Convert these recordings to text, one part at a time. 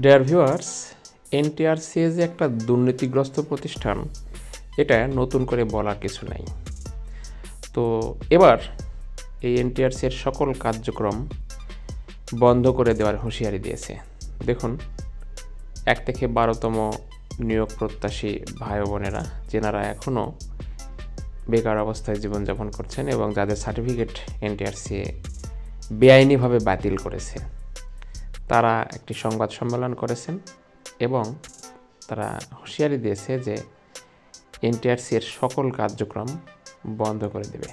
Dear viewers NTRCA যে একটা দুর্নীতিগ্রস্ত প্রতিষ্ঠান, এটা নতুন করে বলার কিছু নাই। তো এবার এই এনটিআরসি এর সকল কার্যক্রম বন্ধ করে দেওয়ার হুঁশিয়ারি দিয়েছে। দেখুন, এক থেকে বারোতম নিয়োগ প্রত্যাশী ভাই বোনেরা, যেনারা এখনও বেকার অবস্থায় জীবনযাপন করছেন এবং যাদের সার্টিফিকেট এনটিআরসি বেআইনিভাবে বাতিল করেছে। তারা একটি সংবাদ সম্মেলন করেছেন এবং তারা হুঁশিয়ারি দিয়েছে যে এনটিআরসি এর সকল কার্যক্রম বন্ধ করে দেবে।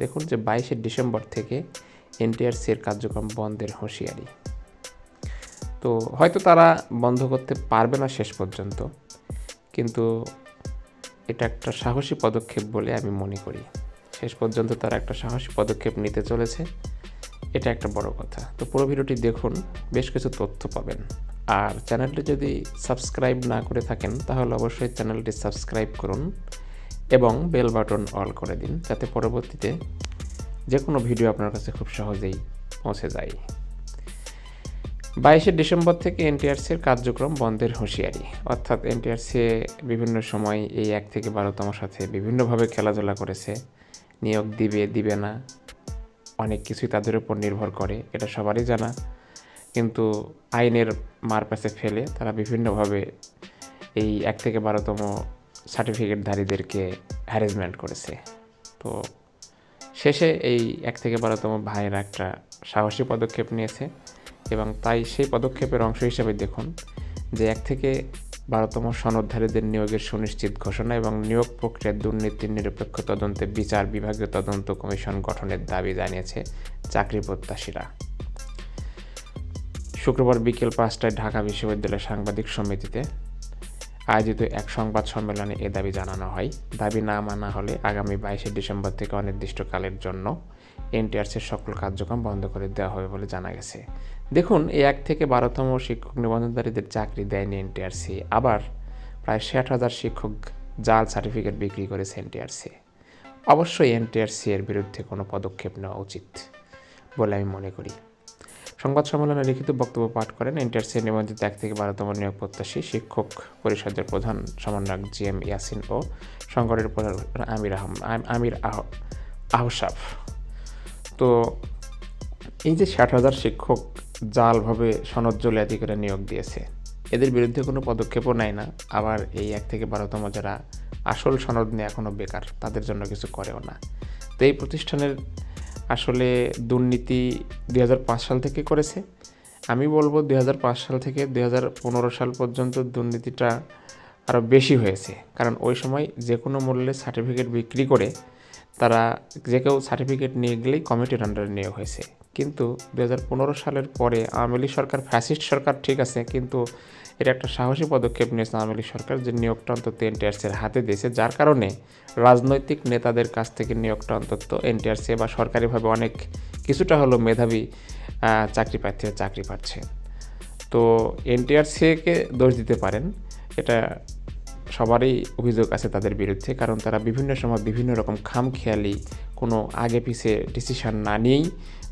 দেখুন যে বাইশে ডিসেম্বর থেকে এনটিআরসি এর কার্যক্রম বন্ধের হুঁশিয়ারি। তো হয়তো তারা বন্ধ করতে পারবে না শেষ পর্যন্ত, কিন্তু এটা একটা সাহসী পদক্ষেপ বলে আমি মনে করি। শেষ পর্যন্ত তারা একটা সাহসী পদক্ষেপ নিতে চলেছে। এটা একটা বড় কথা। তো পুরো ভিডিওটি দেখুন, বেশ কিছু তথ্য পাবেন। আর চ্যানেলটি যদি সাবস্ক্রাইব না করে থাকেন, তাহলে অবশ্যই চ্যানেলটি সাবস্ক্রাইব করুন এবং বেল বাটন অল করে দিন, যাতে পরবর্তীতে যে কোনো ভিডিও আপনার কাছে খুব সহজেই পৌঁছে যায়। বাইশে ডিসেম্বর থেকে এনটিআরসির কার্যক্রম বন্ধের হুঁশিয়ারি। অর্থাৎ এনটিআরসি বিভিন্ন সময় এই এক থেকে বারোতম সাথে বিভিন্নভাবে খেলাধুলা করেছে। নিয়োগ দিবে দিবে না। অনেক কিছুই তাদের উপর নির্ভর করে, এটা সবারই জানা। কিন্তু আইনের মারপ্যাচে ফেলে তারা বিভিন্নভাবে এই এক থেকে বারোতম সার্টিফিকেটধারীদেরকে হ্যারেসমেন্ট করেছে। তো শেষে এই এক থেকে বারোতম ভাইয়েরা একটা সাহসী পদক্ষেপ নিয়েছে এবং তাই সেই পদক্ষেপের অংশ হিসেবে দেখুন যে এক থেকে বারোতম সনদধারীদের নিয়োগের সুনিশ্চিত ঘোষণা এবং নিয়োগ প্রক্রিয়ার দুর্নীতির নিরপেক্ষ তদন্তে বিচার বিভাগীয় তদন্ত কমিশন গঠনের দাবি জানিয়েছে চাকরি প্রত্যাশীরা। শুক্রবার বিকেল পাঁচটায় ঢাকা বিশ্ববিদ্যালয় সাংবাদিক সমিতিতে আয়োজিত এক সংবাদ সম্মেলনে এ দাবি জানানো হয়। দাবি না মানা হলে আগামী বাইশে ডিসেম্বর থেকে অনির্দিষ্টকালের জন্য এনটিআরসির সকল কার্যক্রম বন্ধ করে দেওয়া হবে বলে জানা গেছে। দেখুন এই এক থেকে বারোতম শিক্ষক নিবন্ধনকারীদের চাকরি দেয়নি এনটিআরসি। আবার প্রায় ষাট হাজার শিক্ষক জাল সার্টিফিকেট বিক্রি করেছে এনটিআরসি। অবশ্যই এনটিআরসি এর বিরুদ্ধে কোনো পদক্ষেপ নেওয়া উচিত বলে আমি মনে করি। সংবাদ সম্মেলনে লিখিত বক্তব্য পাঠ করেন ইন্টার নিবন্ধিত এক থেকে বারোতম নিয়োগ প্রত্যাশী শিক্ষক পরিষদের প্রধান সমন্বয়ক জি এম ইয়াসিন ও সংগঠনের প্রধান আমির আহম আমির আহ আহসাফ তো এই যে ষাট হাজার শিক্ষক জালভাবে সনদ জলিয়াতি করে নিয়োগ দিয়েছে, এদের বিরুদ্ধে কোনো পদক্ষেপও নেয় না। আবার এই এক থেকে বারোতম যারা আসল সনদ নিয়ে এখনও বেকার, তাদের জন্য কিছু করেও না। তো এই প্রতিষ্ঠানের আসলে দুর্নীতি দু হাজার পাঁচ সাল থেকে করেছে। আমি বলব দু হাজার পাঁচ সাল থেকে দু হাজার পনেরো সাল পর্যন্ত দুর্নীতিটা আরও বেশি হয়েছে। কারণ ওই সময় যে কোনো মূল্যে সার্টিফিকেট বিক্রি করে তারা যে কেউ সার্টিফিকেট নিয়ে গেলেই কমিটির আন্ডারে নিয়োগ হয়েছে। কিন্তু দু হাজার পনেরো সালের পরে আওয়ামী সরকার, ফ্যাসিস্ট সরকার ঠিক আছে, কিন্তু এটা একটা সাহসী পদক্ষেপ নিয়েছে আওয়ামী সরকার যে নিয়োগটা অন্তত এনটিআরসির হাতে দিয়েছে, যার কারণে রাজনৈতিক নেতাদের কাছ থেকে নিয়োগটা অন্তত এনটিআরসি বা সরকারিভাবে অনেক কিছুটা হলো মেধাবী চাকরি প্রার্থীরা চাকরি পাচ্ছে। তো এনটিআরসিকে দোষ দিতে পারেন, এটা সবারই অভিযোগ আছে তাদের বিরুদ্ধে, কারণ তারা বিভিন্ন সময় বিভিন্ন রকম খামখেয়ালি, কোনো আগে পিছিয়ে ডিসিশান না নিয়েই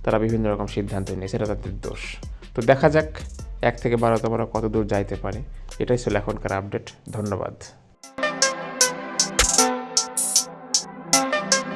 তারা বিভিন্ন রকম সিদ্ধান্ত নিয়েছে, এটা তাদের দোষ। তো দেখা যাক, এক থেকে বারোতমরা কত দূর যাইতে পারে, এটাই ছিল এখনকার আপডেট ধন্যবাদ।